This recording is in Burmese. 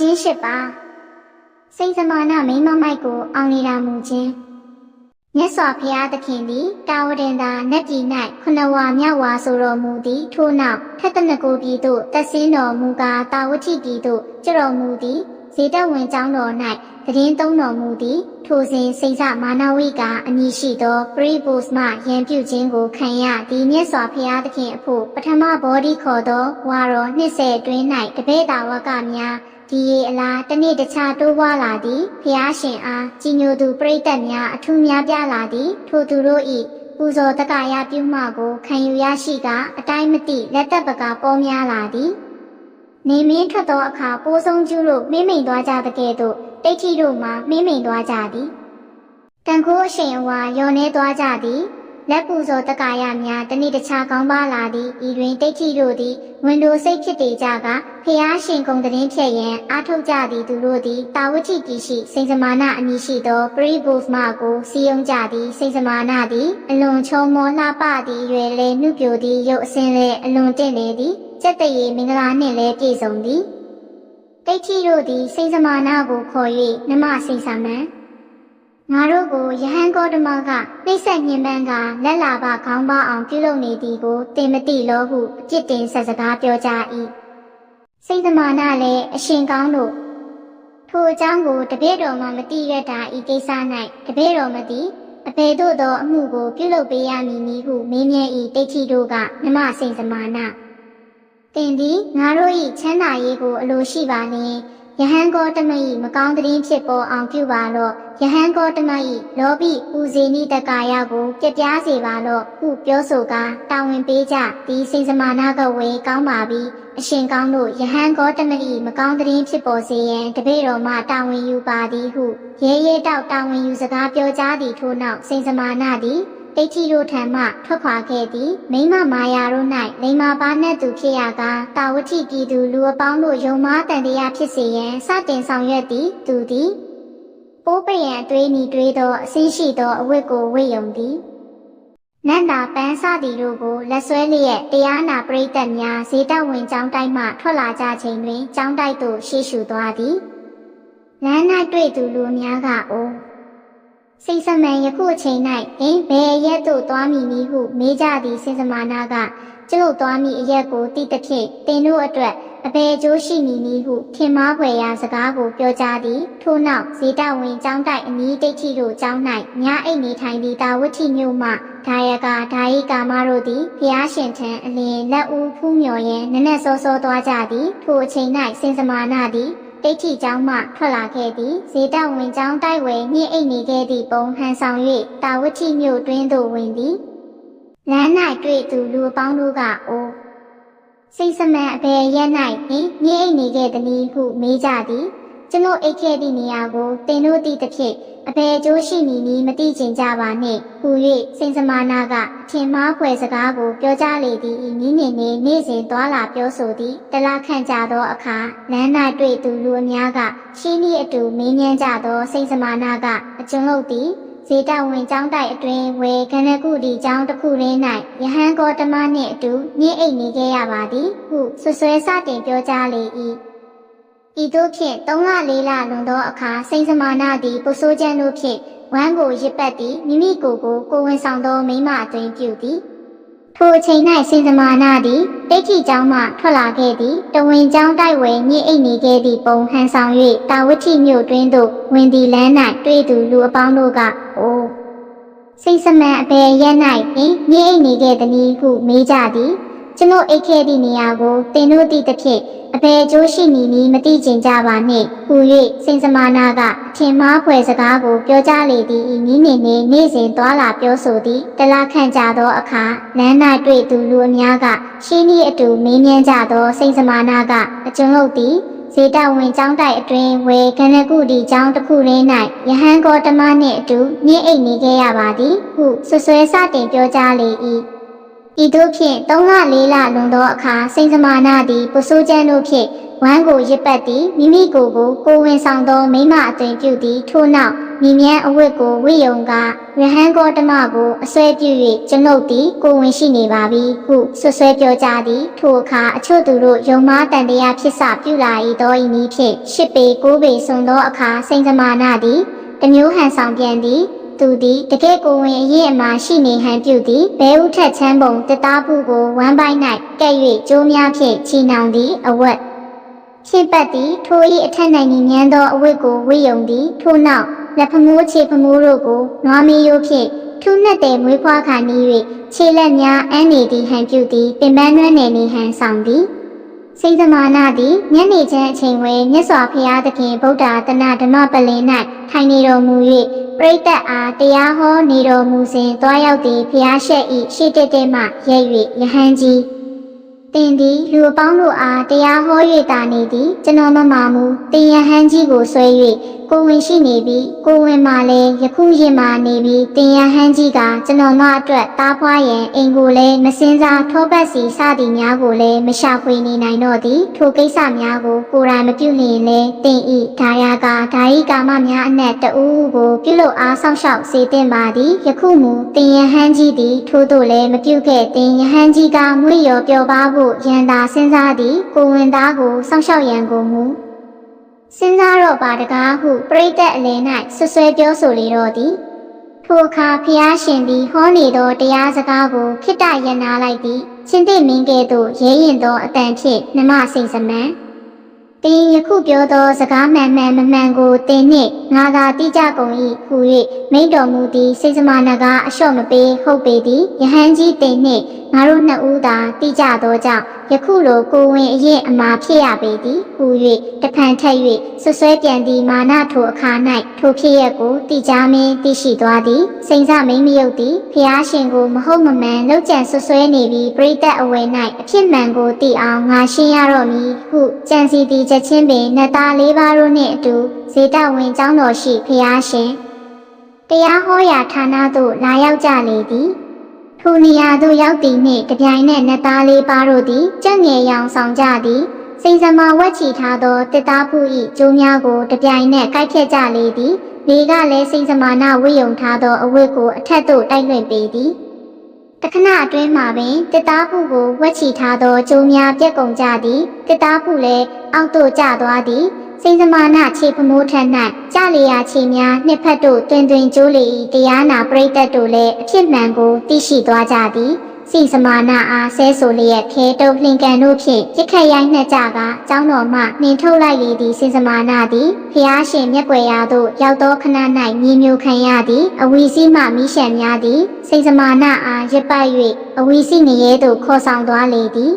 ခြင်းရှိပါစိတ်စမာနမိမ့်မမိုက်ကိုအောင်နေတာမူခြင်းမြတ်စွာဘုရားသခင်သည်တာဝတင်သာနတ်ပြည်၌ခုနဝါမြောက်ဝါဆိုတော်မူသည်ထို့နောက်ထက်တနကိုပြည်သို့တက်ဆင်းတော်မူကားတာဝတိပြည်သို့ကြွတော်မူသည်ဇေတဝင်ကျောင်းတော်၌တည်င်းသုံးတော်မူသည်ထိုစဉ်စိတ်ဆမာနဝိကအမည်ရှိသောပရိဘုစမယံပြုခြင်းကိုခံရသည်မြတ်စွာဘုရားသခင်အဖို့ပထမဘောဓိခေါ်သောဝါတော်20အတွင်း၌တပည့်တော်ဝကများ ဒီရေအလားတစ်နေ့တခြားတိုးပွားလာသည်ဖျားရှင်အားကြီးညိုသူပရိသတ်များအထူးများပြလာသည်ထိုသူတို့၏ပူဇော်တက္ကရာပြုမှကိုခံယူရရှိကအတိုင်းမသိလက်သက်ပကပေါများလာသည်နေမင်းထွက်သောအခါပိုးဆုံးကျူးလို့မိမ့်မိန်သွားကြတဲ့ကဲ့သို့တိတ်ထီတို့မှမိမ့်မိန်သွားကြသည်တန်ခိုးအရှိန်အဝါယောနေသွားကြသည် လက်ပူဇော်တက္ကရာများတနေ့တခြားကောင်းပါလာသည်ဤတွင်တိတ်ထီတို့သည်ဝင်တို့စိတ်ဖြစ်တေကြကဖျားရှင်ကုံတရင်ဖြည့်ရန်အားထုတ်ကြသည်သူတို့သည်တာဝတိတီရှိစိန်စမာနအမည်ရှိသောပရိဘုမကိုစီယုံကြသည်စိန်စမာနသည်အလွန်ချုံမောလှပသည်ရွယ်လေနှုပြိုသည်ရုပ်အစင်းလေအလွန်တင့်လေသည်စက်တရေမင်္ဂလာနှင့်လည်းပြည့်စုံသည်တိတ်ထီတို့သည်စိန်စမာနကိုခေါ်၍နမစိန်ဆာမန် ငါတို့ကိုယဟန်ကောဓမကနှိမ့်ဆက်ညင်ပန်းကလက်လာပခေါင်းပါအောင်ပြုလုပ်နေသည်ကိုတင်မတိလောဟုအပြစ်တင်ဆက်စကားပြောကြ၏စိတ်သမာနလည်းအရှင်ကောင်းတို့ထိုအကြောင်းကိုတပည့်တော်မှမတိရတာဤကိစ္စ၌တပည့်တော်မသိအပေတို့သောအမှုကိုပြုလုပ်ပေးရမည်နည်းဟုမင်းမြတ်ဤတိတ်ချီတို့ကနမစိတ်သမာနတင်သည်ငါတို့၏ချမ်းသာရေးကိုအလိုရှိပါနှင့် ယဟန်ကောတမ၏မကောင်းသတင်းဖြစ်ပေါ်အောင်ပြုပါလော့ယဟန်ကောတမ၏လောဘိပူဇေနိတကာယကိုပြပြားစေပါလော့ဟုပြောဆိုကာတာဝန်ပေးကြဒီစိန်စမာနာကဝေကောင်းပါပြီအရှင်ကောင်းတို့ယဟန်ကောတမ၏မကောင်းသတင်းဖြစ်ပေါ်စေရန်တပည့်တော်မှတာဝန်ယူပါသည်ဟုရဲရဲတောက်တာဝန်ယူစကားပြောကြားသည်ထို့နောက်စိန်စမာနာသည် တိတ်ချီတို့ထံမှထွက်ခွာခဲ့သည်မိမမာယာတို့၌လိမ္မာပါနှက်သူဖြစ်ရကာတာဝတိပြည်သူလူအပေါင်းတို့ယုံမားတန်တရားဖြစ်စေရန်စတင်ဆောင်ရွက်သည်သူသည်ပိုးပရံအသွေးနီတွေးသောအစင်းရှိသောအဝတ်ကိုဝတ်ယုံသည်နန္တာပန်းစသည်တို့ကိုလက်ဆွဲလျက်တရားနာပရိသတ်များဇေတဝင်ကျောင်းတိုက်မှထွက်လာကြချိန်တွင်ကျောင်းတိုက်သို့ရှေ့ရှုသွားသည်လမ်း၌တွေ့သူလူအများကအိုး စိတ်ဆမန်ယခုအချိန်၌အင်းဘယ်ရက်သို့သွားမည်နည်းဟုမေးကြသည်စင်စမာနာကကျုပ်သွားမည်အရက်ကိုတိတဖြင့်တင်တို့အတွက်အဘယ်ကျိုးရှိမည်နည်းဟုထင်မှားဖွယ်ရာစကားကိုပြောကြားသည်ထို့နောက်ဇေတဝင်ကျောင်းတိုက်အနီးတိတ်ထီတို့ကျောင်း၌ညအိတ်နေထိုင်သည့်တာဝတိမြို့မှဒါယကဒါယိကာမတို့သည်ဖျားရှင်ထံအလင်းလက်ဦးဖူးမြော်ရန်နက်နက်စောစောသွားကြသည်ထိုအချိန်၌စင်စမာနာသည် တိတ်ထီကျောင်းမှထွက်လာခဲ့သည်ဇေတဝင်ကျောင်းတိုက်ဝယ်ညှိအိတ်နေခဲ့သည့်ပုံဟန်ဆောင်၍တာဝတိမြို့တွင်သို့ဝင်သည်လမ်း၌တွေ့သူလူအပေါင်းတို့ကအိုးစိတ်စမန်အဘယ်ရက်၌ဟင်ညှိအိတ်နေခဲ့သည်ဟုမေးကြသည်ကျွန်ုပ်အိတ်ခဲ့သည့်နေရာကိုတင်တို့သိသဖြင့် အဘယ်ကျိုးရှိမည်နည်းမသိချင်ကြပါနှင့်ဟူ၍စိန်စမာနာကထင်မှားဖွယ်စကားကိုပြောကြလေသည်ဤနည်းနှင့်နေနေ့စဉ်သွာလာပြောဆိုသည်တလားခန့်ကြသောအခါလမ်း၌တွေ့သူလူအများကရှင်းဤအတူမင်းမြန်းကြသောစိန်စမာနာကအကျွန်ုပ်သည်ဇေတဝင်ကျောင်းတိုက်အတွင်ဝေခဏကုတီကျောင်းတစ်ခုရင်း၌ယဟန်ကောတမနှင့်အတူညှိအိတ်နေခဲ့ရပါသည်ဟုဆွဆွဲစတင်ပြောကြားလေ၏ ဤသို့ဖြင့်၃လ၄လလွန်သောအခါစိန်စမာနာသည်ပုဆိုးကျန်းတို့ဖြင့်ဝမ်းကိုရစ်ပတ်သည်မိမိကိုယ်ကိုကိုဝင်ဆောင်သောမိမအတွင်ပြုသည်ထိုအချိန်၌စင်စမာနာသည်တိတ်ခီကျောင်းမှထွက်လာခဲ့သည်တဝင်ကျောင်းတိုက်ဝယ်ညှိအိတ်နေခဲ့သည့်ပုံဟန်ဆောင်၍တာဝတိမြို့တွင်သို့ဝင်သည်လမ်း၌တွေ့သူလူအပေါင်းတို့ကအိုးစိတ်စမန်အပေရက်၌ပင်ညှိအိတ်နေခဲ့သည်ဟုမေးကြသည် ကျွန်ုပ်အိတ်ခဲ့သည့်နေရာကိုတင်တို့သိသဖြင့်အဘယ်ကျိုးရှိမည်နည်းမသိကျင်ကြပါနှင့်ဟူ၍စင်စမာနာကအထင်မှားဖွယ်စကားကိုပြောကြားလေသည်ဤနည်းနှင့်နေနေ့စဉ်သွာလာပြောဆိုသည်တလားခန့်ကြသောအခါလမ်း၌တွေ့သူလူအများကရှင်းဤအတူမေးမြန်းကြသောစင်စမာနာကအကျွန်ုပ်သည်ဇေတဝင်ကျောင်းတိုက်အတွင်ဝေခဏကုတီကျောင်းတစ်ခုရင်း၌ယဟန်ကောတမနှင့်အတူညှိအိတ်နေခဲ့ရပါသည်ဟုဆွဆွဲစတင်ပြောကြားလေ၏ ဤသို့ဖြင့်၃လ၄လလွန်သောအခါစိန်စမာနာသည်ပုဆိုးကျန်းတို့ဖြင့်ဝမ်းကိုရစ်ပတ်သည်မိမိကိုယ်ကိုကိုယ်ဝင်ဆောင်သောမိမအသွင်ပြုသည်ထို့နောက်မိမြန်းအဝတ်ကိုဝိယုံကရဟန်းကောတမကိုအစွဲပြု၍ကျွန်ုပ်သည်ကိုယ်ဝင်ရှိနေပါပြီဟုဆွဆွဲပြောကြသည်ထိုအခါအချို့သူတို့ယုံမားတန်တရားဖြစ်စပြုလာ၏သောဤနည်းဖြင့်ရှစ်ပေကိုးပေဆုံသောအခါစိန်စမာနာသည်တမျိုးဟန်ဆောင်ပြန်သည် သူသည်တကယ့်ကိုယ်ဝင်အရေးအမှာရှိနေဟန်ပြုသည်ဘဲဥထက်ချမ်းပုံတသားပုကိုဝမ်းပိုင်း၌ကဲ့၍ကျိုးများဖြင့်ချီနှောင်သည်အဝတ်ဖြင့်ပတ်သည်ထို၏အထက်နိုင်မြန်းသောအဝတ်ကိုဝိယုံသည်ထို့နောက်လက်ဖမိုးခြေဖမိုးတို့ကိုနွားမီးရိုးဖြင့်ထူးနှက်တဲ့မွေးဖွားခါနီး၍ခြေလက်များအန်းနေသည်ဟန်ပြုသည်ပင်ပန်းနှွမ်းနယ်နေဟန်ဆောင်သည် စိတ်သမာနာသည်ညနေချမ်းအချိန်ဝဲမြတ်စွာဘုရားသခင်ဗုဒ္ဓတနဓမ္မပလင်၌ထိုင်နေတော်မူ၍ပရိသတ်အားတရားဟောနေတော်မူစဉ်တွားရောက်သည်ဘုရားရှက်၏ရှေ့တက်တက်မှရဲ၍ယဟန်ကြီးတင်သည်လူအပေါင်းတို့အားတရားဟော၍တာနေသည်ကျွန်တော်မမမူတင်ယဟန်ကြီးကိုဆွဲ၍ ကိုဝင်ရှိနေပြီးကိုဝင်မှလည်းယခုရင်မှနေပြီးတင်ယဟန်ကြီးကကျွန်တော်မအတွက်တားဖွားရန်အိမ်ကိုလည်းမစင်းစားထောပတ်စီစသည်များကိုလည်းမရှာဖွေနေနိုင်တော့သည်ထိုကိစ္စများကိုကိုယ်တိုင်မပြုလျင်လည်းတင်ဤဒါယာကဒါဤကာမများအနက်တဦးကိုပြုလုပ်အားဆောင်ရှောက်စေတင်ပါသည်ယခုမူတင်ယဟန်ကြီးသည်ထို့သို့လည်းမပြုခဲ့တင်ယဟန်ကြီးကမွေရောပျော်ပါဖို့ရန်သာစဉ်းစားသည်ကိုဝင်သားကိုဆောင်ရှောက်ရန်ကိုမူ စဉ်းစားတော့ပါတကားဟုပရိသတ်အလယ်၌ဆွဆွဲပြောဆိုလေတော့သည်ထိုအခါဖျားရှင်သည်ဟောနေသောတရားစကားကိုခိတ္တရနာလိုက်သည်ရှင်သိမင်းကဲ့သို့ရဲရင်သောအတန်ဖြင့်နှမစိတ်စမန်တင်းယခုပြောသောစကားမှန်မှန်မမှန်ကိုတင်းနှင့်ငါသာတိကြကုန်၏ဟူ၍မိန့်တော်မူသည်စိတ်စမနကအလျှော့မပေးဟုတ်ပေသည်ယဟန်ကြီးတင်းနှင့်ငါတို့နှစ်ဦးသာတိကြသောကြောင့် ယခုလိုကိုဝင်အရင်အမာဖြစ်ရပေသည်ဟူ၍တဖန်ထက်၍ဆွဆွဲပြန်သည်မာနထိုအခါ၌ထိုဖြစ်ရက်ကိုတိကြမင်းသိရှိသွားသည်စိန်စမိန်မယုတ်သည်ဖျားရှင်ကိုမဟုတ်မမှန်လောက်ကျန်ဆွဆွဲနေပြီးပရိသတ်အဝယ်၌အဖြစ်မှန်ကိုသိအောင်ငါရှင်းရတော့မည်ဟုကြံစီသည်ချက်ချင်းပင်နတ်သားလေးပါးတို့နှင့်အတူဇေတဝင်ကျောင်းတော်ရှိဖျားရှင်တရားဟောရာဌာနသို့လာရောက်ကြလေသည် ထိုနေရာသို့ရောက်သည်နှင့်တပြိုင်နက်နတ်သားလေးပါးတို့သည်ကြက်ငယ်ရောင်ဆောင်ကြသည်စိန်စမာဝက်ချီထားသောတစ်သားဖူ၏ကျိုးများကိုတပြိုင်နက်ကိုက်ဖြတ်ကြလေသည်လေကလည်းစိန်စမာနာဝိယုံထားသောအဝတ်ကိုအထက်သို့တိုက်လွှင့်ပေသည်တခဏအတွင်းမှာပင်တစ်သားဖူကိုဝက်ချီထားသောကျိုးများပြက်ကုန်ကြသည်တစ်သားဖူလည်းအောက်သို့ကျသွားသည် စိန်စမာနာခြေဖမိုးထက်၌ကြလျာခြေများနှစ်ဖက်တို့တွင်တွင်ကျိုးလေ၏တရားနာပရိသတ်တို့လည်းအဖြစ်မှန်ကိုသိရှိသွားကြသည်စိစမာနာအားဆဲဆိုလျက်ခဲတုပ်လှင်ကန်တို့ဖြင့်ပြစ်ခတ်ရိုက်နှက်ကြကကျောင်းတော်မှနှင်ထုတ်လိုက်လေသည့်စိစမာနာသည်ဖျားရှင်မျက်ွယ်ရာသို့ရောက်သောခဏ၌မြေမျိုးခံရသည်အဝီစီမှမိရှံများသည်စိစမာနာအားရစ်ပတ်၍အဝီစီငရဲသို့ခေါ်ဆောင်သွားလေသည်